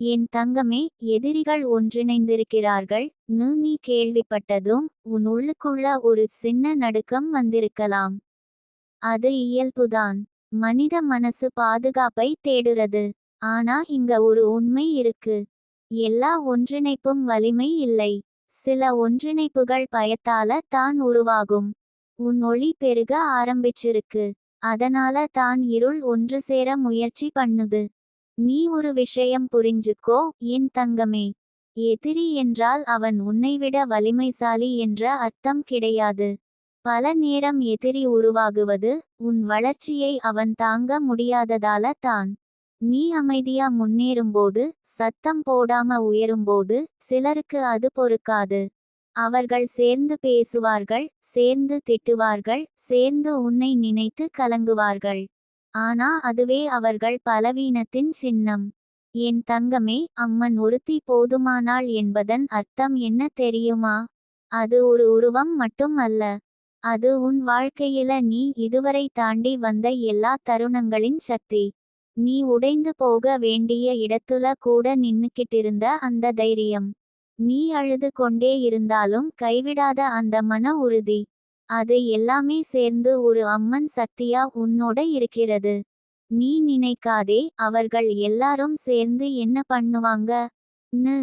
என் தங்கமே எதிரிகள் ஒன்றிணைந்திருக்கிறார்கள். நு நீ கேள்விப்பட்டதும் உன் உள்ளுக்குள்ள ஒரு சின்ன நடுக்கம் வந்திருக்கலாம். அது இயல்புதான். மனித மனசு பாதுகாப்பை தேடுறது. ஆனா இங்க ஒரு உண்மை இருக்கு. எல்லா ஒன்றிணைப்பும் வலிமை இல்லை. சில ஒன்றிணைப்புகள் பயத்தால தான் உருவாகும். உன் ஒளி பெருக ஆரம்பிச்சிருக்கு. அதனால தான் இருள் ஒன்று சேர முயற்சி பண்ணுது. நீ ஒரு விஷயம் புரிஞ்சுக்கோ என் தங்கமே. எதிரி என்றால் அவன் உன்னைவிட வலிமைசாலி என்ற அர்த்தம் கிடையாது. பல நேரம் எதிரி உருவாகுவது உன் வளர்ச்சியை அவன் தாங்க முடியாததால தான். நீ அமைதியா முன்னேறும்போது சத்தம் போடாம உயரும்போது சிலருக்கு அது பொறுக்காது. அவர்கள் சேர்ந்து பேசுவார்கள் சேர்ந்து திட்டுவார்கள் சேர்ந்து உன்னை நினைத்து கலங்குவார்கள். ஆனா அதுவே அவர்கள் பலவீனத்தின் சின்னம். என் தங்கமே அம்மன் ஒருத்தி போதுமானாள் என்பதன் அர்த்தம் என்ன தெரியுமா? அது ஒரு உருவம் மட்டும் அல்ல. அது உன் வாழ்க்கையில நீ இதுவரை தாண்டி வந்த எல்லா தருணங்களின் சக்தி. நீ உடைந்து போக வேண்டிய இடத்துல கூட நின்னுக்கிட்டிருந்த அந்த தைரியம். நீ அழுது கொண்டே இருந்தாலும் கைவிடாத அந்த மன உறுதி. அது எல்லாமே சேர்ந்து ஒரு அம்மன் சக்தியா உன்னோட இருக்கிறது. நீ நினைக்காதே அவர்கள் எல்லாரும் சேர்ந்து என்ன பண்ணுவாங்க? நு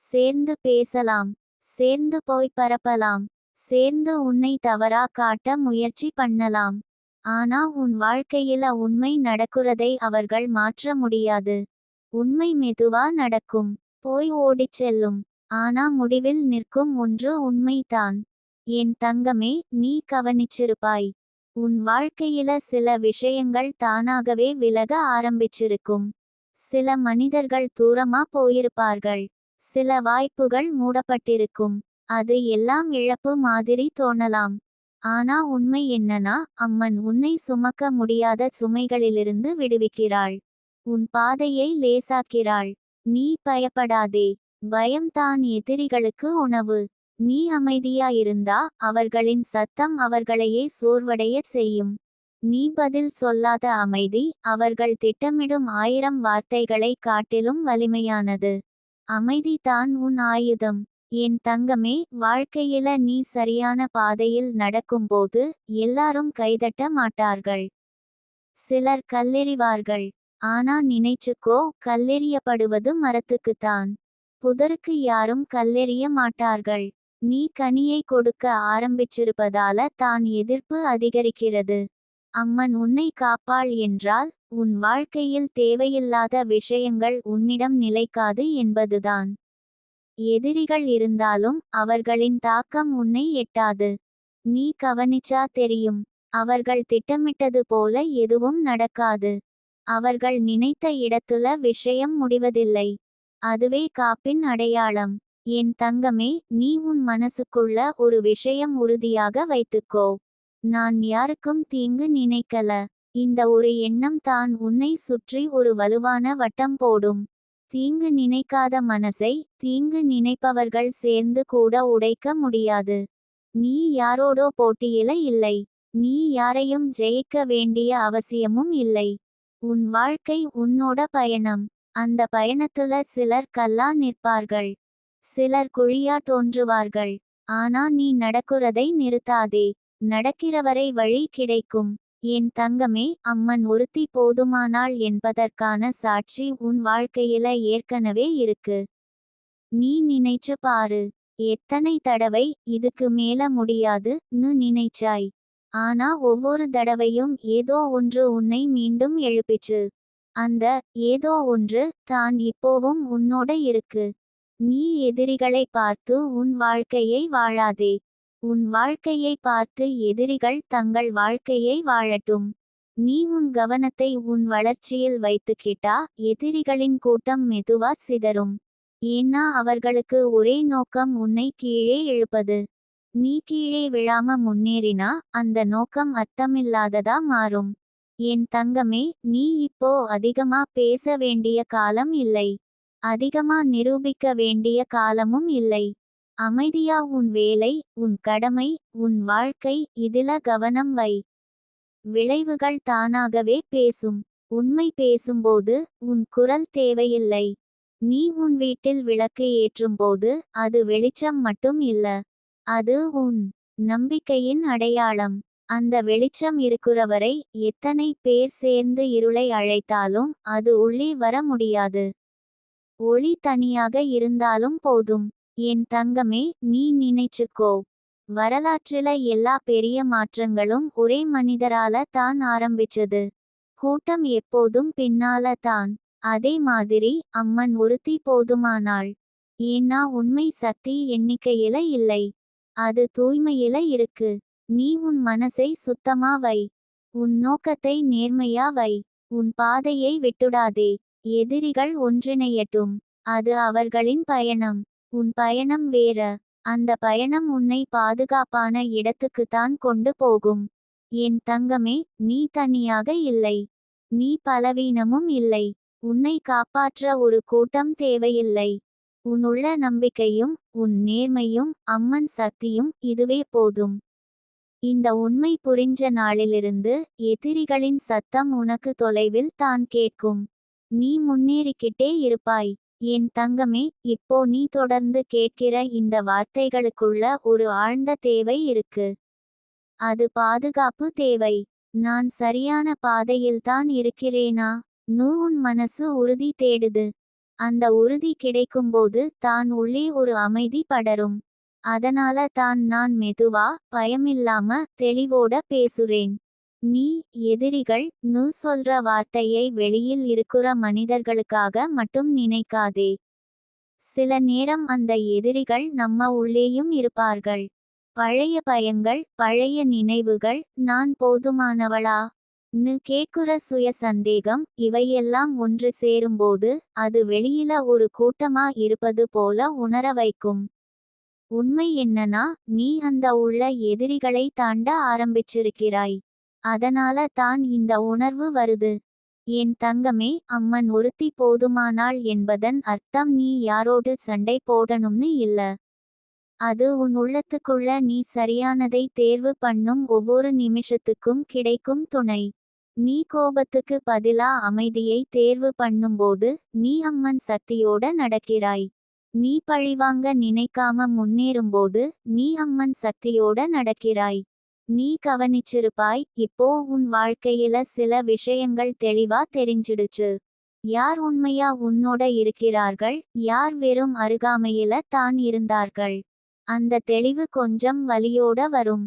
சேர்ந்து பேசலாம். சேர்ந்து போய் பரப்பலாம். சேர்ந்து உன்னை தவறா காட்ட முயற்சி பண்ணலாம். ஆனா உன் வாழ்க்கையில உண்மை நடக்குறதை அவர்கள் மாற்ற முடியாது. உண்மை மெதுவா நடக்கும். போய் ஓடிச் செல்லும். ஆனா முடிவில் நிற்கும் ஒன்று உண்மைதான். என் தங்கமே நீ கவனிச்சிருப்பாய். உன் வாழ்க்கையில சில விஷயங்கள் தானாகவே விலக ஆரம்பிச்சிருக்கும். சில மனிதர்கள் தூரமா போயிருப்பார்கள். சில வாய்ப்புகள் மூடப்பட்டிருக்கும். அது எல்லாம் இழப்பு மாதிரி தோணலாம். ஆனா உண்மை என்னன்னா அம்மன் உன்னை சுமக்க முடியாத சுமைகளிலிருந்து விடுவிக்கிறாள். உன் பாதையை லேசாக்கிறாள். நீ பயப்படாதே. பயம்தான் எதிரிகளுக்கு உணவு. நீ அமைதியாயிருந்தா அவர்களின் சத்தம் அவர்களையே சோர்வடைய செய்யும். நீ பதில் சொல்லாத அமைதி அவர்கள் திட்டமிடும் ஆயிரம் வார்த்தைகளை காட்டிலும் வலிமையானது. அமைதி தான் உன் ஆயுதம். என் தங்கமே வாழ்க்கையில நீ சரியான பாதையில் நடக்கும்போது எல்லாரும் கைதட்ட மாட்டார்கள். சிலர் கல்லெறிவார்கள். ஆனா நினைச்சுக்கோ கல்லெறியப்படுவது மரத்துக்குத்தான். புதருக்கு யாரும் கல்லெறிய மாட்டார்கள். நீ கனியை கொடுக்க ஆரம்பிச்சிருப்பதால தான் எதிர்ப்பு அதிகரிக்கிறது. அம்மன் உன்னை காப்பாள் என்றால் உன் வாழ்க்கையில் தேவையில்லாத விஷயங்கள் உன்னிடம் நிலைக்காது என்பதுதான். எதிரிகள் இருந்தாலும் அவர்களின் தாக்கம் உன்னை எட்டாது. நீ கவனிச்சா தெரியும். அவர்கள் திட்டமிட்டது போல எதுவும் நடக்காது. அவர்கள் நினைத்த இடத்துல விஷயம் முடிவதில்லை. அதுவே காப்பின் அடையாளம். என் தங்கமே நீ உன் மனசுக்குள்ள ஒரு விஷயம் உறுதியாக வைத்துக்கோ. நான் யாருக்கும் தீங்கு நினைக்கல. இந்த ஒரு எண்ணம் தான் உன்னை சுற்றி ஒரு வலுவான வட்டம் போடும். தீங்கு நினைக்காத மனசை தீங்கு நினைப்பவர்கள் சேர்ந்து கூட உடைக்க முடியாது. நீ யாரோடோ போட்டியில இல்லை. நீ யாரையும் ஜெயிக்க வேண்டிய அவசியமும் இல்லை. உன் வாழ்க்கை உன்னோட பயணம். அந்த பயணத்துல சிலர் கல்லா நிற்பார்கள். சிலர் குழியா தோன்றுவார்கள். ஆனா நீ நடக்குறதை நிறுத்தாதே. நடக்கிறவரை வழி கிடைக்கும். என் தங்கமே அம்மன் ஒருத்தி போதுமானாள் என்பதற்கான சாட்சி உன் வாழ்க்கையில ஏற்கனவே இருக்கு. நீ நினைச்சு பாரு. எத்தனை தடவை இதுக்கு மேல முடியாது நு நினைச்சாய். ஆனா ஒவ்வொரு தடவையும் ஏதோ ஒன்று உன்னை மீண்டும் எழுப்பிச்சு. அந்த ஏதோ ஒன்று தான் இப்போவும் உன்னோட இருக்கு. நீ எதிரிகளை பார்த்து உன் வாழ்க்கையை வாழாதே. உன் வாழ்க்கையை பார்த்து எதிரிகள் தங்கள் வாழ்க்கையை வாழட்டும். நீ உன் கவனத்தை உன் வளர்ச்சியில் வைத்துக்கிட்டா எதிரிகளின் கூட்டம் மெதுவா சிதறும். ஏன்னா அவர்களுக்கு ஒரே நோக்கம் உன்னை கீழே இழுப்பது. நீ கீழே விழாம முன்னேறினா அந்த நோக்கம் அர்த்தமில்லாததா மாறும். என் தங்கமே நீ இப்போ அதிகமா பேச வேண்டிய காலம் இல்லை. அதிகமா நிரூபிக்க வேண்டிய காலமும் இல்லை. அமைதியா உன் வேலை உன் கடமை உன் வாழ்க்கை இதில கவனம் வை. விளைவுகள் தானாகவே பேசும். உண்மை பேசும்போது உன் குரல் தேவையில்லை. நீ உன் வீட்டில் விளக்கு ஏற்றும்போது அது வெளிச்சம் மட்டும் இல்ல. அது உன் நம்பிக்கையின் அடையாளம். அந்த வெளிச்சம் இருக்கிறவரை எத்தனை பேர் சேர்ந்து இருளை அழைத்தாலும் அது உள்ளே வர முடியாது. ஒளி தனியாக இருந்தாலும் போதும். என் தங்கமே நீ நினைச்சுக்கோ. வரலாற்றில எல்லா பெரிய மாற்றங்களும் ஒரே மனிதரால தான் ஆரம்பிச்சது. கூட்டம் எப்போதும் பின்னால தான். அதே மாதிரி அம்மன் ஒருத்தி போதுமானாள். ஏன்னா உண்மை சக்தி எண்ணிக்கையில இல்லை. அது தூய்மையில இருக்கு. நீ உன் மனசை சுத்தமா வை. உன் நோக்கத்தை நேர்மையா வை. உன் பாதையை விட்டுடாதே. எதிரிகள் ஒன்றிணையட்டும். அது அவர்களின் பயணம். உன் பயணம் வேற. அந்த பயணம் உன்னை பாதுகாப்பான இடத்துக்குத்தான் கொண்டு போகும். என் தங்கமே நீ தனியாக இல்லை. நீ பலவீனமும் இல்லை. உன்னை காப்பாற்ற ஒரு கூட்டம் தேவையில்லை. உன்னுள்ள நம்பிக்கையும் உன் நேர்மையும் அம்மன் சக்தியும் இதுவே போதும். இந்த உண்மை புரிஞ்ச நாளிலிருந்து எதிரிகளின் சத்தம் உனக்கு தொலைவில் தான் கேட்கும். நீ முன்னேறிக்கிட்டே இருப்பாய். என் தங்கமே இப்போ நீ தொடர்ந்து கேட்கிற இந்த வார்த்தைகளுக்குள்ள ஒரு ஆழ்ந்த தேவை இருக்கு. அது பாதுகாப்பு தேவை. நான் சரியான பாதையில்தான் இருக்கிறேனா? நூ உன் மனசு உறுதி தேடுது. அந்த உறுதி கிடைக்கும்போது தான் உள்ளே ஒரு அமைதி படரும். அதனால தான் நான் மெதுவா பயமில்லாம தெளிவோட பேசுறேன். நீ எதிரிகள் நு சொல்ற வார்த்தையை வெளியில் இருக்கிற மனிதர்களுக்காக மட்டும் நினைக்காதே. சில நேரம் அந்த எதிரிகள் நம்ம உள்ளேயும் இருப்பார்கள். பழைய பயங்கள் பழைய நினைவுகள் நான் போதுமானவளா நு கேட்குற சுய சந்தேகம் இவையெல்லாம் ஒன்று சேரும்போது அது வெளியில ஒரு கூட்டமா இருப்பது போல உணர வைக்கும். உண்மை என்னன்னா நீ அந்த உள்ள எதிரிகளை தாண்ட ஆரம்பிச்சிருக்கிறாய். அதனால தான் இந்த உணர்வு வருது. என் தங்கமே அம்மன் ஒருத்தி போதுமானாள் என்பதன் அர்த்தம் நீ யாரோடு சண்டை போடணும்னு இல்ல. அது உன் உள்ளத்துக்குள்ள நீ சரியானதை தேர்வு பண்ணும் ஒவ்வொரு நிமிஷத்துக்கும் கிடைக்கும் துணை. நீ கோபத்துக்கு பதிலா அமைதியை தேர்வு பண்ணும்போது நீ அம்மன் சக்தியோட நடக்கிறாய். நீ பழிவாங்க நினைக்காம முன்னேறும்போது நீ அம்மன் சக்தியோட நடக்கிறாய். நீ கவனிச்சிருப்பாய் இப்போ உன் வாழ்க்கையில சில விஷயங்கள் தெளிவா தெரிஞ்சிடுச்சு. யார் உண்மையா உன்னோட இருக்கிறார்கள் யார் வெறும் அருகாமையில தான் இருந்தார்கள். அந்த தெளிவு கொஞ்சம் வலியோட வரும்.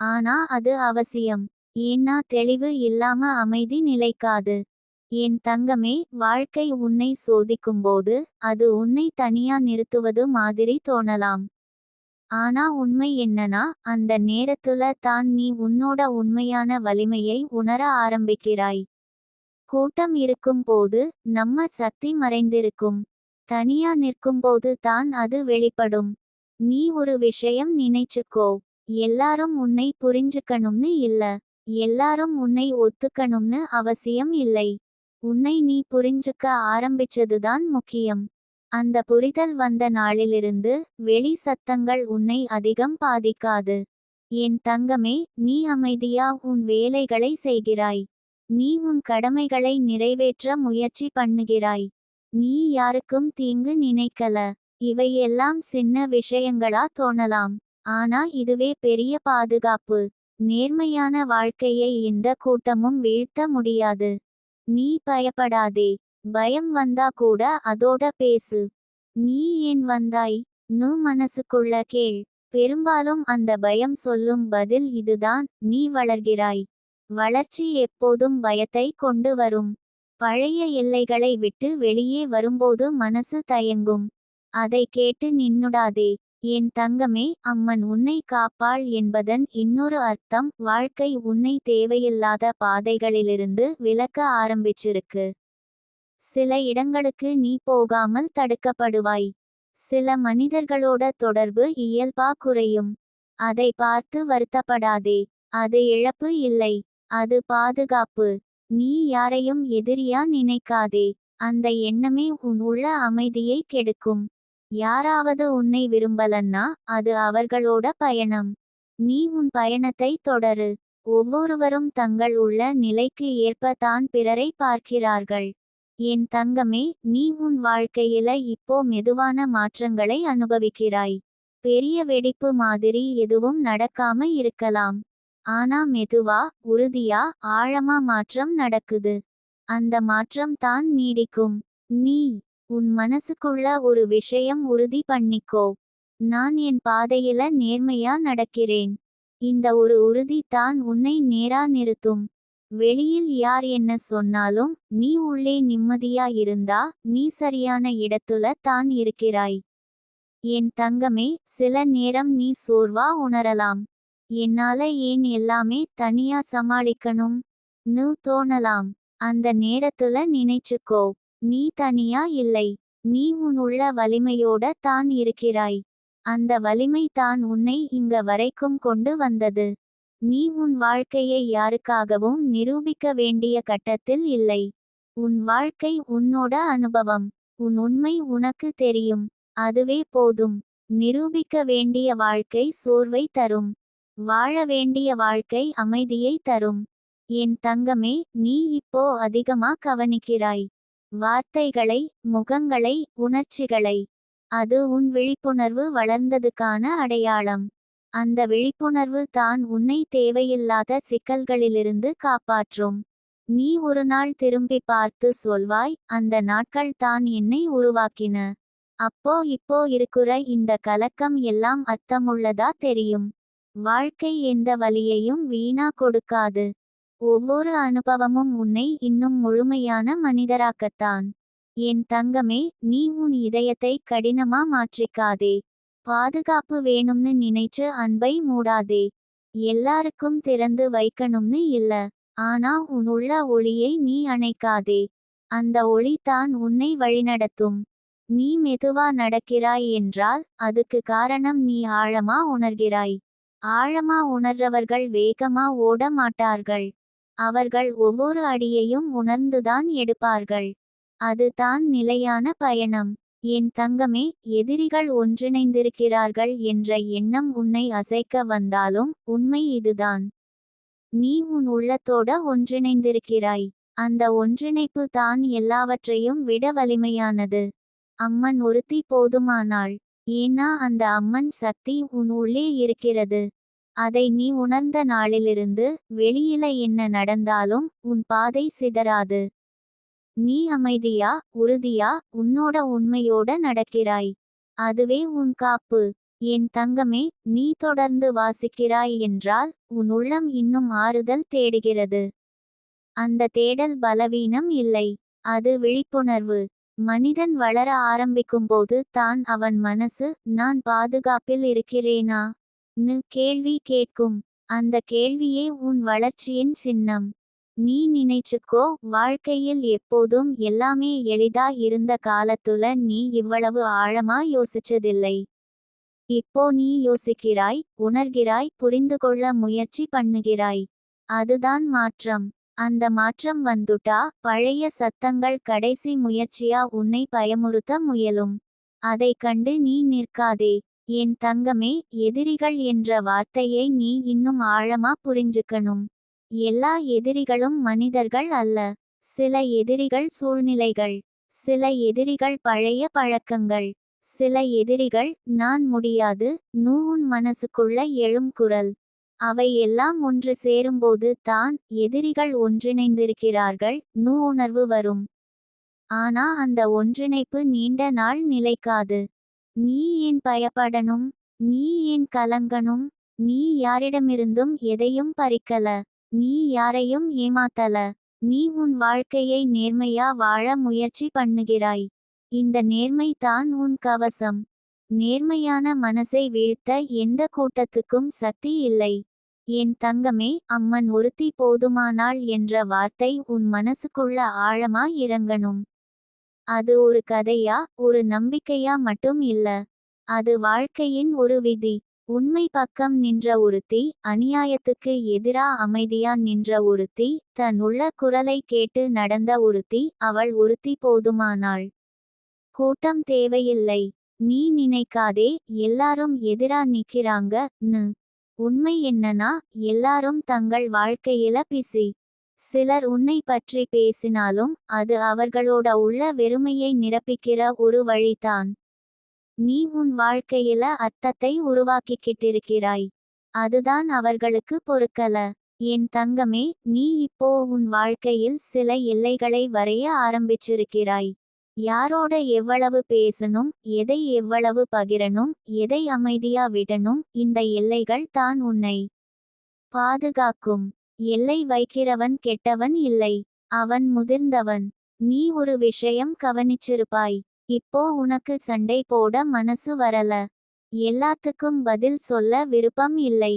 ஆனா அது அவசியம். ஏன்னா தெளிவு இல்லாம அமைதி நிலைக்காது. என் தங்கமே வாழ்க்கை உன்னை சோதிக்கும்போது அது உன்னை தனியா நிறுத்துவது மாதிரி தோணலாம். ஆனா உண்மை என்னன்னா அந்த நேரத்துல தான் நீ உன்னோட உண்மையான வலிமையை உணர ஆரம்பிக்கிறாய். கூட்டம் இருக்கும் போது நம்ம சக்தி மறைந்திருக்கும். தனியா நிற்கும்போது தான் அது வெளிப்படும். நீ ஒரு விஷயம் நினைச்சுக்கோ. எல்லாரும் உன்னை புரிஞ்சுக்கணும்னு இல்ல. எல்லாரும் உன்னை ஒத்துக்கணும்னு அவசியம் இல்லை. உன்னை நீ புரிஞ்சுக்க ஆரம்பிச்சதுதான் முக்கியம். அந்த புரிதல் வந்த நாளிலிருந்து வெளி சத்தங்கள் உன்னை அதிகம் பாதிக்காது. என் தங்கமே நீ அமைதியா உன் வேலைகளை செய்கிறாய். நீ உன் கடமைகளை நிறைவேற்ற முயற்சி பண்ணுகிறாய். நீ யாருக்கும் தீங்கு நினைக்கல. இவையெல்லாம் சின்ன விஷயங்களா தோணலாம். ஆனா இதுவே பெரிய பாதுகாப்பு. நேர்மையான வாழ்க்கையை இந்த கூட்டமும் வீழ்த்த முடியாது. நீ பயப்படாதே. பயம் வந்தா கூட அதோட பேசு. நீ ஏன் வந்தாய்? நு மனசுக்குள்ள கேள். பெரும்பாலும் அந்த பயம் சொல்லும் பதில் இதுதான். நீ வளர்கிறாய். வளர்ச்சி எப்போதும் பயத்தை கொண்டு வரும். பழைய எல்லைகளை விட்டு வெளியே வரும்போது மனசு தயங்கும். அதை கேட்டு நின்னுடாதே. என் தங்கமே அம்மன் உன்னை காப்பாள் என்பதன் இன்னொரு அர்த்தம் வாழ்க்கை உன்னை தேவையில்லாத பாதைகளிலிருந்து விலக்க ஆரம்பிச்சிருக்கு. சில இடங்களுக்கு நீ போகாமல் தடுக்கப்படுவாய். சில மனிதர்களோட தொடர்பு இயல்பா குறையும். அதை பார்த்து வருத்தப்படாதே. அது இழப்பு இல்லை. அது பாதுகாப்பு. நீ யாரையும் எதிரியா நினைக்காதே. அந்த எண்ணமே உன் உள்ள அமைதியை கெடுக்கும். யாராவது உன்னை விரும்பலன்னா அது அவர்களோட பயணம். நீ உன் பயணத்தை தொடரு. ஒவ்வொருவரும் தங்கள் உள்ள நிலைக்கு ஏற்ப தான் பிறரை பார்க்கிறார்கள். என் தங்கமே நீ உன் வாழ்க்கையில இப்போ மெதுவான மாற்றங்களை அனுபவிக்கிறாய். பெரிய வெடிப்பு மாதிரி எதுவும் நடக்காம இருக்கலாம். ஆனா மெதுவா உறுதியா ஆழமா மாற்றம் நடக்குது. அந்த மாற்றம் தான் நீடிக்கும். நீ உன் மனசுக்குள்ள ஒரு விஷயம் உறுதி பண்ணிக்கோ. நான் என் பாதையில நேர்மையா நடக்கிறேன். இந்த ஒரு உறுதி தான் உன்னை நேரா நிறுத்தும். வெளியில் யார் என்ன சொன்னாலும் நீ உள்ளே நிம்மதியா இருந்தா நீ சரியான இடத்துல தான் இருக்கிறாய். என் தங்கமே சில நேரம் நீ சோர்வா உணரலாம். என்னால ஏன் எல்லாமே தனியா சமாளிக்கணும்? நு தோணலாம். அந்த நேரத்துல நினைச்சுக்கோ. நீ தனியா இல்லை. நீ உன் உள்ள வலிமையோட தான் இருக்கிறாய். அந்த வலிமை தான் உன்னை இங்க வரைக்கும் கொண்டு வந்தது. நீ உன் வாழ்க்கையை யாருக்காகவும் நிரூபிக்க வேண்டிய கட்டத்தில் இல்லை. உன் வாழ்க்கை உன்னோட அனுபவம். உன் உண்மை உனக்கு தெரியும். அதுவே போதும். நிரூபிக்க வேண்டிய வாழ்க்கை சோர்வை தரும். வாழ வேண்டிய வாழ்க்கை அமைதியை தரும். என் தங்கமே நீ இப்போ அதிகமா கவனிக்கிறாய். வார்த்தைகளை முகங்களை உணர்ச்சிகளை. அது உன் விழிப்புணர்வு வளர்ந்ததுக்கான அடையாளம். அந்த விழிப்புணர்வு தான் உன்னை தேவையில்லாத சிக்கல்களிலிருந்து காப்பாற்றும். நீ ஒரு நாள் திரும்பி பார்த்து சொல்வாய் அந்த நாட்கள் தான் என்னை உருவாக்கின. அப்போ இப்போ இருக்கிற இந்த கலக்கம் எல்லாம் அர்த்தமுள்ளதா தெரியும். வாழ்க்கை எந்த வலியையும் வீணா கொடுக்காது. ஒவ்வொரு அனுபவமும் உன்னை இன்னும் முழுமையான மனிதராக்கத்தான். என் தங்கமே நீ உன் இதயத்தை கடினமா மாற்றிக்காதே. பாதுகாப்பு வேணும்னு நினைச்சு அன்பை மூடாதே. எல்லாருக்கும் திறந்து வைக்கணும்னு இல்ல. ஆனா உன் உள்ள ஒளியை நீ அணைக்காதே. அந்த ஒளி தான் உன்னை வழிநடத்தும். நீ மெதுவா நடக்கிறாய் என்றால் அதுக்கு காரணம் நீ ஆழமா உணர்கிறாய். ஆழமா உணர்றவர்கள் வேகமா ஓட மாட்டார்கள். அவர்கள் ஒவ்வொரு அடியையும் உணர்ந்துதான் எடுப்பார்கள். அது தான் நிலையான பயணம். என் தங்கமே எதிரிகள் ஒன்றிணைந்திருக்கிறார்கள் என்ற எண்ணம் உன்னை அசைக்க வந்தாலும் உண்மை இதுதான். நீ உன் உள்ளத்தோட ஒன்றிணைந்திருக்கிறாய். அந்த ஒன்றிணைப்பு தான் எல்லாவற்றையும் விட வலிமையானது. அம்மன் ஒருத்தி போதுமானாள். ஏன்னா அந்த அம்மன் சக்தி உன் உள்ளே இருக்கிறது. அதை நீ உணர்ந்த நாளிலிருந்து வெளியில என்ன நடந்தாலும் உன் பாதை சிதறாது. நீ அமைதியா உறுதியா உன்னோட உண்மையோட நடக்கிறாய். அதுவே உன் காப்பு. என் தங்கமே நீ தொடர்ந்து வாசிக்கிறாய் என்றால் உன் உள்ளம் இன்னும் ஆறுதல் தேடுகிறது. அந்த தேடல் பலவீனம் இல்லை. அது விழிப்புணர்வு. மனிதன் வளர ஆரம்பிக்கும்போது தான் அவன் மனசு நான் பாதுகாப்பில் இருக்கிறேனா? நு கேள்வி கேட்கும். அந்த கேள்வியே உன் வளர்ச்சியின் சின்னம். நீ நினைச்சுக்கோ வாழ்க்கையில் எப்போதும் எல்லாமே எளிதா இருந்த காலத்துல நீ இவ்வளவு ஆழமா யோசிச்சதில்லை. இப்போ நீ யோசிக்கிறாய் உணர்கிறாய் புரிந்து கொள்ள முயற்சி பண்ணுகிறாய். அதுதான் மாற்றம். அந்த மாற்றம் வந்துட்டா பழைய சத்தங்கள் கடைசி முயற்சியா உன்னை பயமுறுத்த முயலும். அதை கண்டு நீ நிற்காதே. என் தங்கமே எதிரிகள் என்ற வார்த்தையை நீ இன்னும் ஆழமா புரிஞ்சுக்கணும். எல்லா எதிரிகளும் மனிதர்கள் அல்ல. சில எதிரிகள் சூழ்நிலைகள். சில எதிரிகள் பழைய பழக்கங்கள். சில எதிரிகள் நான் முடியாது நூன் மனசுக்குள்ள எழும் குரல். அவை எல்லாம் ஒன்று சேரும்போது தான் எதிரிகள் ஒன்றிணைந்திருக்கிறார்கள் நூ உணர்வு வரும். ஆனா அந்த ஒன்றிணைப்பு நீண்ட நாள் நிலைக்காது. நீ ஏன் பயப்படணும்? நீ ஏன் கலங்கணும்? நீ யாரிடமிருந்தும் எதையும் பறிக்கல. நீ யாரையும் ஏமாத்தல. நீ உன் வாழ்க்கையை நேர்மையா வாழ முயற்சி பண்ணுகிறாய். இந்த நேர்மை தான் உன் கவசம். நேர்மையான மனசை வீழ்த்த எந்த கூட்டத்துக்கும் சக்தி இல்லை. என் தங்கமே அம்மன் ஒருத்தி போதுமானாள் என்ற வார்த்தை உன் மனசுக்குள்ள ஆழமா இறங்கணும். அது ஒரு கதையா ஒரு நம்பிக்கையா மட்டும் இல்ல. அது வாழ்க்கையின் ஒரு விதி. உண்மை பக்கம் நின்ற ஒருத்தி அநியாயத்துக்கு எதிரா அமைதியா நின்ற ஒருத்தி தன் உள்ள குரலை கேட்டு நடந்த ஒருத்தி அவள் ஒருத்தி போதுமானாள். கூட்டம் தேவையில்லை. நீ நினைக்காதே. எல்லாரும் எதிரா நிக்கிறாங்க நு. உண்மை என்னன்னா எல்லாரும் தங்கள் வாழ்க்கையில பிசி சிலர் உன்னை பற்றி பேசினாலும் அது அவர்களோட உள்ள வெறுமையை நிரப்பிக்கிற ஒரு வழிதான். நீ உன் வாழ்க்கையில அர்த்தத்தை உருவாக்கிக்கிட்டிருக்கிறாய். அதுதான் அவர்களுக்கு பொறுக்கல. என் தங்கமே நீ இப்போ உன் வாழ்க்கையில் சில எல்லைகளை வரைய ஆரம்பிச்சிருக்கிறாய். யாரோட எவ்வளவு பேசணும் எதை எவ்வளவு பகிரணும் எதை அமைதியா விடணும் இந்த எல்லைகள் தான் உன்னை பாதுகாக்கும். எல்லை வைக்கிறவன் கெட்டவன் இல்லை. அவன் முதிர்ந்தவன். நீ ஒரு விஷயம் கவனிச்சிருப்பாய். இப்போ உனக்கு சண்டை போட மனசு வரல. எல்லாத்துக்கும் பதில் சொல்ல விருப்பம் இல்லை.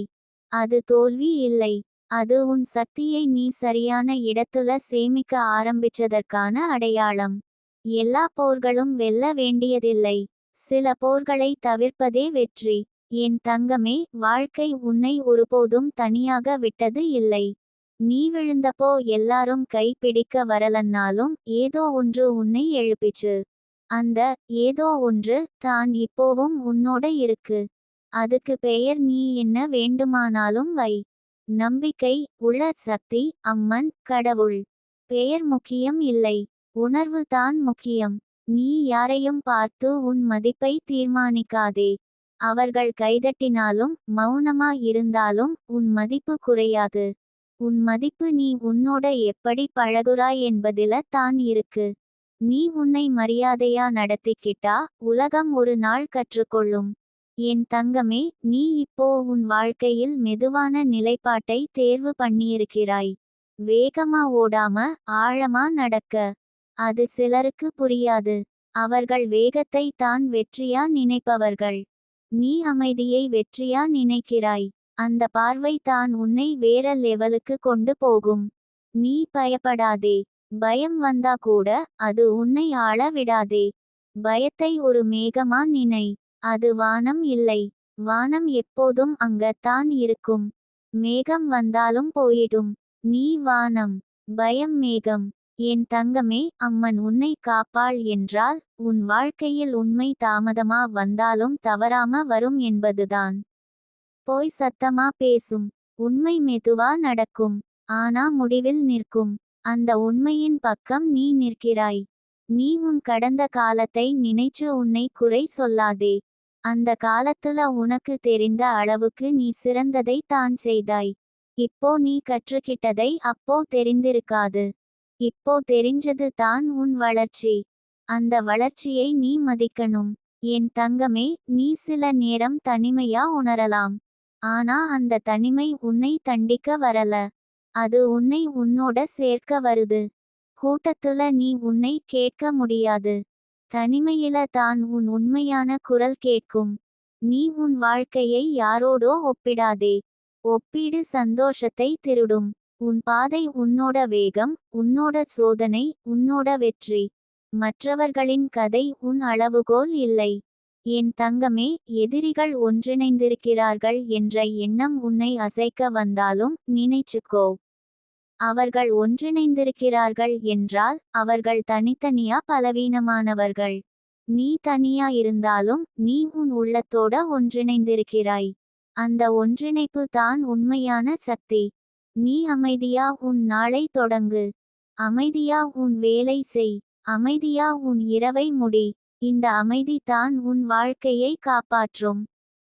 அது தோல்வி இல்லை. அது உன் சக்தியை நீ சரியான இடத்துல சேமிக்க ஆரம்பிச்சதற்கான அடையாளம். எல்லா போர்களும் வெல்ல வேண்டியதில்லை. சில போர்களை தவிர்ப்பதே வெற்றி. என் தங்கமே வாழ்க்கை உன்னை ஒருபோதும் தனியாக விட்டது இல்லை. நீ விழுந்தப்போ எல்லாரும் கை பிடிக்க வரலன்னாலும் ஏதோ ஒன்று உன்னை எழுப்பிச்சு. அந்த ஏதோ ஒன்று தான் இப்போவும் உன்னோட இருக்கு. அதுக்கு பெயர் நீ என்ன வேண்டுமானாலும் வை. நம்பிக்கை உள்ள சக்தி அம்மன் கடவுள். பெயர் முக்கியம் இல்லை. உணர்வு தான் முக்கியம். நீ யாரையும் பார்த்து உன் மதிப்பை தீர்மானிக்காதே. அவர்கள் கைதட்டினாலும் மௌனமா இருந்தாலும் உன் மதிப்பு குறையாது. உன் மதிப்பு நீ உன்னோட எப்படி பழகுறாய் என்பதில தான் இருக்கு. நீ உன்னை மரியாதையா நடத்திக்கிட்டா உலகம் ஒரு நாள் கற்றுக்கொள்ளும். என் தங்கமே நீ இப்போ உன் வாழ்க்கையில் மெதுவான நிலைப்பாட்டை தேர்வு பண்ணியிருக்கிறாய். வேகமா ஓடாம ஆழமா நடக்க. அது சிலருக்கு புரியாது. அவர்கள் வேகத்தை தான் வெற்றியா நினைப்பவர்கள். நீ அமைதியை வெற்றியா நினைக்கிறாய். அந்த பார்வை தான் உன்னை வேற லெவலுக்கு கொண்டு போகும். நீ பயப்படாதே. பயம் வந்தா கூட அது உன்னை ஆள விடாதே. பயத்தை ஒரு மேகமா நினை. அது வானம் இல்லை. வானம் எப்போதும் அங்கத்தான் இருக்கும். மேகம் வந்தாலும் போயிடும். நீ வானம். பயம் மேகம். என் தங்கமே அம்மன் உன்னை காப்பாள் என்றால் உன் வாழ்க்கையில் உண்மை தாமதமா வந்தாலும் தவறாம வரும் என்பதுதான். போய் சத்தமா பேசும். உண்மை மெதுவா நடக்கும். ஆனா முடிவில் நிற்கும். அந்த உண்மையின் பக்கம் நீ நிற்கிறாய். நீ உன் கடந்த காலத்தை நினைச்சு உன்னை குறை சொல்லாதே. அந்த காலத்துல உனக்கு தெரிந்த அளவுக்கு நீ சிறந்ததை தான் செய்தாய். இப்போ நீ கற்றுக்கிட்டதை அப்போ தெரிந்திருக்காது. இப்போ தெரிஞ்சது தான் உன் வளர்ச்சி. அந்த வளர்ச்சியை நீ மதிக்கணும். என் தங்கமே நீ சில நேரம் தனிமையா உணரலாம். ஆனா அந்த தனிமை உன்னை தண்டிக்க வரல. அது உன்னை உன்னோட சேர்க்க வருது. கூட்டத்துல நீ உன்னை கேட்க முடியாது. தனிமையில தான் உன் உண்மையான குரல் கேட்கும். நீ உன் வாழ்க்கையை யாரோடோ ஒப்பிடாதே. ஒப்பீடு சந்தோஷத்தை திருடும். உன் பாதை உன்னோட வேகம் உன்னோட சோதனை உன்னோட வெற்றி. மற்றவர்களின் கதை உன் அளவுகோல் இல்லை. என் தங்கமே எதிரிகள் ஒன்றிணைந்திருக்கிறார்கள் என்ற எண்ணம் உன்னை அசைக்க வந்தாலும் நினைச்சுக்கோ. அவர்கள் ஒன்றிணைந்திருக்கிறார்கள் என்றால் அவர்கள் தனித்தனியா பலவீனமானவர்கள். நீ தனியா இருந்தாலும் நீ உன் உள்ளத்தோட ஒன்றிணைந்திருக்கிறாய். அந்த ஒன்றிணைப்பு தான் உண்மையான சக்தி. நீ அமைதியா உன் நாளை தொடங்கு. அமைதியா உன் வேலை செய். அமைதியா உன் இரவை முடி. இந்த அமைதி தான் உன் வாழ்க்கையை காப்பாற்றும்.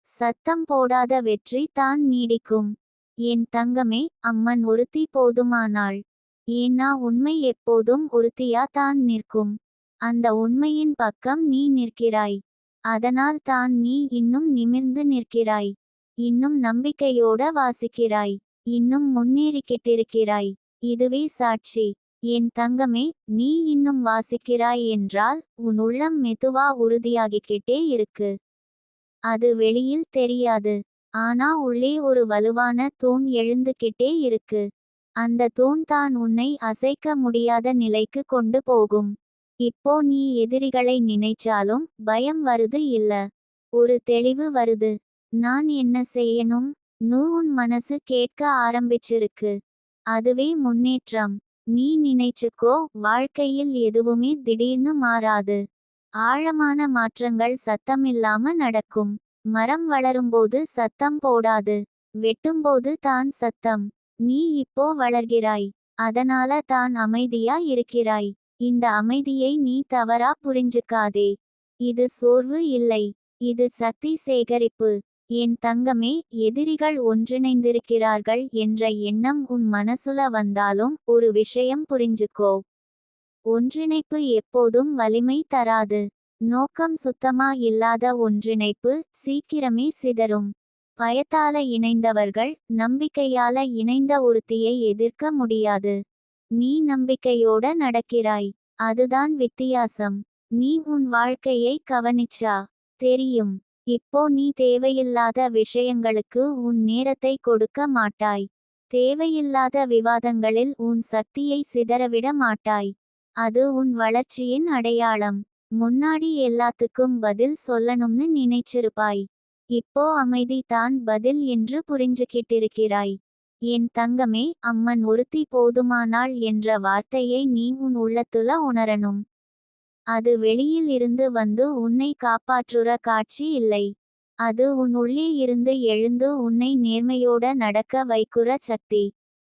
சத்தம் போடாத வெற்றி தான் நீடிக்கும். என் தங்கமே அம்மன் ஒருத்தி போதுமானாள். ஏன்னா உண்மை எப்போதும் ஒருத்தியா தான் நிற்கும். அந்த உண்மையின் பக்கம் நீ நிற்கிறாய். அதனால் தான் நீ இன்னும் நிமிர்ந்து நிற்கிறாய். இன்னும் நம்பிக்கையோட வாசிக்கிறாய். இன்னும் முன்னேறிக்கிட்டிருக்கிறாய். இதுவே சாட்சி. என் தங்கமே நீ இன்னும் வாசிக்கிறாய் என்றால் உன் உள்ளம் மெதுவா உறுதியாகிக்கிட்டே இருக்கு. அது வெளியில் தெரியாது. ஆனா உள்ளே ஒரு வலுவான தூண் எழுந்துகிட்டே இருக்கு. அந்த தூண் தான் உன்னை அசைக்க முடியாத நிலைக்கு கொண்டு போகும். இப்போ நீ எதிரிகளை நினைச்சாலும் பயம் வருது இல்ல. ஒரு தெளிவு வருது. நான் என்ன செய்யணும்? நூ உன் மனசு கேட்க ஆரம்பிச்சிருக்கு. அதுவே முன்னேற்றம். நீ நினைச்சுக்கோ வாழ்க்கையில் எதுவுமே திடீர்னு மாறாது. ஆழமான மாற்றங்கள் சத்தமில்லாம நடக்கும். மரம் வளரும்போது சத்தம் போடாது. வெட்டும்போது தான் சத்தம். நீ இப்போ வளர்கிறாய். அதனால தான் அமைதியா இருக்கிறாய். இந்த அமைதியை நீ தவறா புரிஞ்சுக்காதே. இது சோர்வு இல்லை. இது சக்தி சேகரிப்பு. என் தங்கமே எதிரிகள் ஒன்றிணைந்திருக்கிறார்கள் என்ற எண்ணம் உன் மனசுல வந்தாலும் ஒரு விஷயம் புரிஞ்சுக்கோ. ஒன்றிணைப்பு எப்போதும் வலிமை தராது. நோக்கம் சுத்தமா இல்லாத ஒன்றிணைப்பு சீக்கிரமே சிதறும். பயத்தால இணைந்தவர்கள் நம்பிக்கையால இணைந்த ஒருத்தியை எதிர்க்க முடியாது. நீ நம்பிக்கையோட நடக்கிறாய். அதுதான் வித்தியாசம். நீ உன் வாழ்க்கையை கவனிச்சா தெரியும். இப்போ நீ தேவையில்லாத விஷயங்களுக்கு உன் நேரத்தை கொடுக்க மாட்டாய். தேவையில்லாத விவாதங்களில் உன் சக்தியை சிதறவிட மாட்டாய். அது உன் வளர்ச்சியின் அடையாளம். முன்னாடி எல்லாத்துக்கும் பதில் சொல்லணும்னு நினைச்சிருப்பாய். இப்போ அமைதி தான் பதில் என்று புரிஞ்சுகிட்டிருக்கிறாய். என் தங்கமே அம்மன் ஒருத்தி போதுமானாள் என்ற வார்த்தையை நீ உன் உள்ளத்துல உணரணும். அது வெளியில் இருந்து வந்து உன்னை காப்பாற்றுற காட்சி இல்லை. அது உன் உள்ளே இருந்து எழுந்து உன்னை நேர்மையோட நடக்க வைக்குற சக்தி.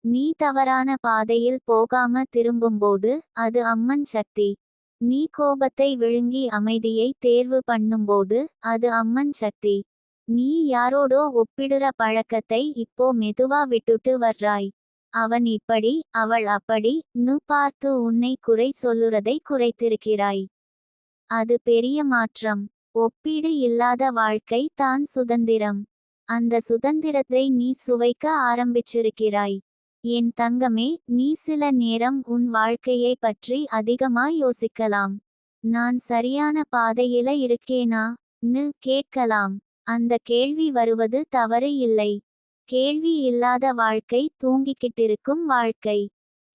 நீ தவறான பாதையில் போகாம திரும்பும்போது அது அம்மன் சக்தி. நீ கோபத்தை விழுங்கி அமைதியை தேர்வு பண்ணும்போது அது அம்மன் சக்தி. நீ யாரோடோ ஒப்பிடுற பழக்கத்தை இப்போ மெதுவா விட்டுட்டு வர்றாய். அவன் இப்படி அவள் அப்படி நு பார்த்து உன்னை குறை சொல்லுறதை குறைத்திருக்கிறாய். அது பெரிய மாற்றம். ஒப்பீடு இல்லாத வாழ்க்கை தான் சுதந்திரம். அந்த சுதந்திரத்தை நீ சுவைக்க ஆரம்பிச்சிருக்கிறாய். என் தங்கமே நீ சில நேரம் உன் வாழ்க்கையை பற்றி அதிகமா யோசிக்கலாம். நான் சரியான பாதையில இருக்கேனா? னு கேட்கலாம். அந்த கேள்வி வருவது தவறு இல்லை. கேள்வி இல்லாத வாழ்க்கை தூங்கிக்கிட்டிருக்கும் வாழ்க்கை.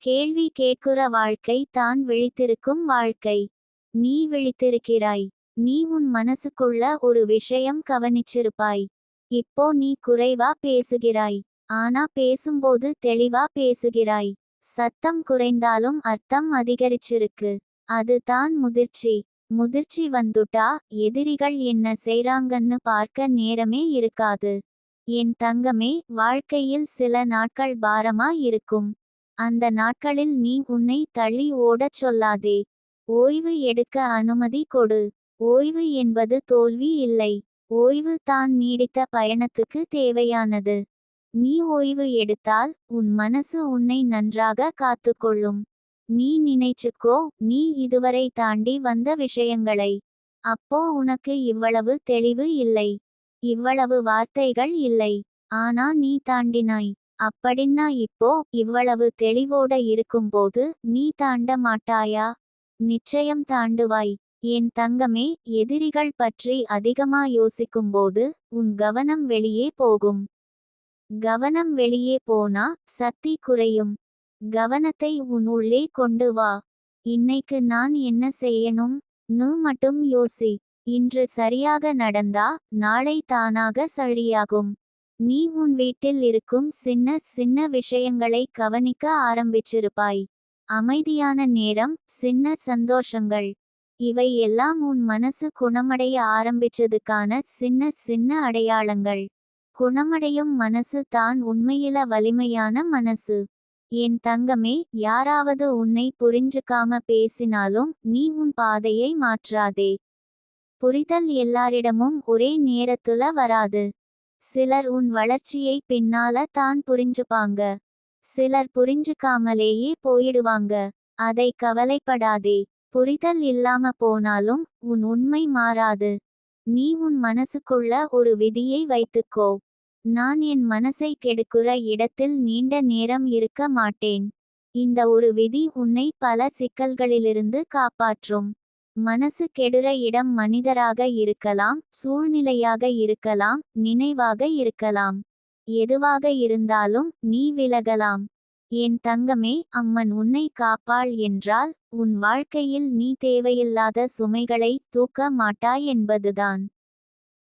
கேள்வி கேட்குற வாழ்க்கை தான் விழித்திருக்கும் வாழ்க்கை. நீ விழித்திருக்கிறாய். நீ உன் மனசுக்குள்ள ஒரு விஷயம் கவனிச்சிருப்பாய். இப்போ நீ குறைவா பேசுகிறாய். ஆனா பேசும்போது தெளிவா பேசுகிறாய். சத்தம் குறைந்தாலும் அர்த்தம் அதிகரிச்சிருக்கு. அது தான் முதிர்ச்சி. முதிர்ச்சி வந்துட்டா எதிரிகள் என்ன செய்றாங்கன்னு பார்க்க நேரமே இருக்காது. என் தங்கமே வாழ்க்கையில் சில நாட்கள் பாரமா இருக்கும். அந்த நாட்களில் நீ உன்னை தள்ளி ஓடச் சொல்லாதே. ஓய்வு எடுக்க அனுமதி கொடு. ஓய்வு என்பது தோல்வி இல்லை. ஓய்வு தான் நீடித்த பயணத்துக்கு தேவையானது. நீ ஓய்வு எடுத்தால் உன் மனசு உன்னை நன்றாக காத்துக்கொள்ளும். நீ நினைச்சுக்கோ நீ இதுவரை தாண்டி வந்த விஷயங்களை. அப்போ உனக்கு இவ்வளவு தெளிவு இல்லை. இவ்வளவு வார்த்தைகள் இல்லை. ஆனா நீ தாண்டினாய். அப்படின்னா இப்போ இவ்வளவு தெளிவோட இருக்கும்போது நீ தாண்ட மாட்டாயா? நிச்சயம் தாண்டுவாய். என் தங்கமே எதிரிகள் பற்றி அதிகமா யோசிக்கும்போது உன் கவனம் வெளியே போகும். கவனம் வெளியே போனா சக்தி குறையும். கவனத்தை உன் உள்ளே கொண்டு வா. இன்னைக்கு நான் என்ன செய்யணும்? நு மட்டும் யோசி. இன்று சரியாக நடந்தா நாளை தானாக சழியாகும். நீ உன் வீட்டில் இருக்கும் சின்ன சின்ன விஷயங்களை கவனிக்க ஆரம்பிச்சிருப்பாய். அமைதியான நேரம் சின்ன சந்தோஷங்கள். இவை எல்லாம் உன் மனசு குணமடைய ஆரம்பிச்சதுக்கான சின்ன சின்ன அடையாளங்கள். குணமடையும் மனசு தான் உண்மையில வலிமையான மனசு. என் தங்கமே யாராவது உன்னை புரிஞ்சுக்காம பேசினாலும் நீ உன் பாதையை மாற்றாதே. புரிதல் எல்லாரிடமும் ஒரே நேரத்துல வராது. சிலர் உன் வளர்ச்சியை பின்னால தான் புரிஞ்சுப்பாங்க. சிலர் புரிஞ்சுக்காமலேயே போயிடுவாங்க. அதை கவலைப்படாதே. புரிதல் இல்லாம போனாலும் உன் உண்மை மாறாது. நீ உன் மனசுக்குள்ள ஒரு விதியை வைத்துக்கோ. நான் என் மனசை கெடுக்குற இடத்தில் நீண்ட நேரம் இருக்க மாட்டேன். இந்த ஒரு விதி உன்னை பல சிக்கல்களிலிருந்து காப்பாற்றும். மனசு கெடுற இடம் மனிதராக இருக்கலாம் சூழ்நிலையாக இருக்கலாம் நினைவாக இருக்கலாம். எதுவாக இருந்தாலும் நீ விலகலாம். என் தங்கமே அம்மன் உன்னை காப்பாள் என்றால் உன் வாழ்க்கையில் நீ தேவையில்லாத சுமைகளை தூக்க மாட்டாய் என்பதுதான்.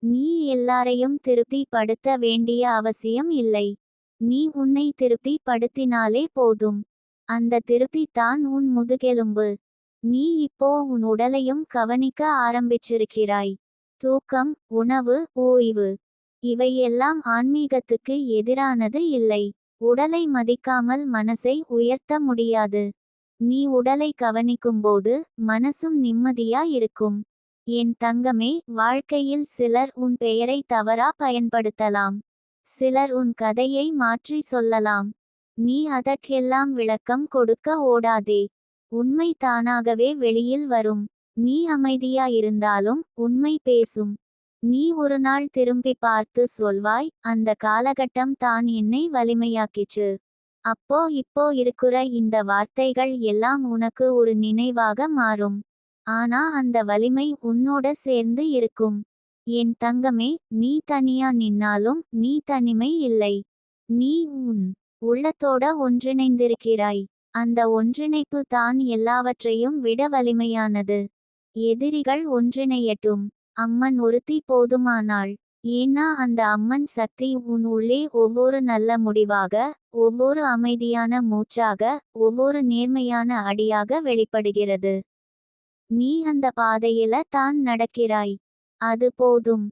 நீ எல்லாரையும் திருப்திப்படுத்த வேண்டிய அவசியம் இல்லை. நீ உன்னை திருப்திப்படுத்தினாலே போதும். அந்த திருப்தி தான் உன் முதுகெலும்பு. நீ இப்போ உன் உடலையும் கவனிக்க ஆரம்பிச்சிருக்கிறாய். தூக்கம் உணவு ஓய்வு. இவையெல்லாம் ஆன்மீகத்துக்கு எதிரானது இல்லை. உடலை மதிக்காமல் மனசை உயர்த்த முடியாது. நீ உடலை கவனிக்கும்போது மனசும் நிம்மதியா இருக்கும். என் தங்கமே வாழ்க்கையில் சிலர் உன் பெயரை தவறா பயன்படுத்தலாம். சிலர் உன் கதையை மாற்றி சொல்லலாம். நீ அதற்கெல்லாம் விளக்கம் கொடுக்க ஓடாதே. உண்மை தானாகவே வெளியில் வரும். நீ அமைதியா இருந்தாலும் உண்மை பேசும். நீ ஒரு நாள் திரும்பி பார்த்து சொல்வாய் அந்த காலகட்டம் தான் என்னை வலிமையாக்கிச்சு அப்போ இப்போ இருக்கிற இந்த வார்த்தைகள் எல்லாம் உனக்கு ஒரு நினைவாக மாறும். ஆனா அந்த வலிமை உன்னோட சேர்ந்து இருக்கும். என் தங்கமே நீ தனியா நின்னாலும் நீ தனிமை இல்லை. நீ உன் உள்ளத்தோட ஒன்றிணைந்திருக்கிறாய். அந்த ஒன்றிணைப்பு தான் எல்லாவற்றையும் விட வலிமையானது. எதிரிகள் ஒன்றிணையட்டும். அம்மன் ஒருத்தி போதுமானாள் ஏன்னா அந்த அம்மன் சக்தி உன் உள்ளே ஒவ்வொரு நல்ல முடிவாக ஒவ்வொரு அமைதியான மூச்சாக ஒவ்வொரு நேர்மையான அடியாக வெளிப்படுகிறது. நீ அந்த பாதையில தான் நடக்கிறாய். அது போதும்.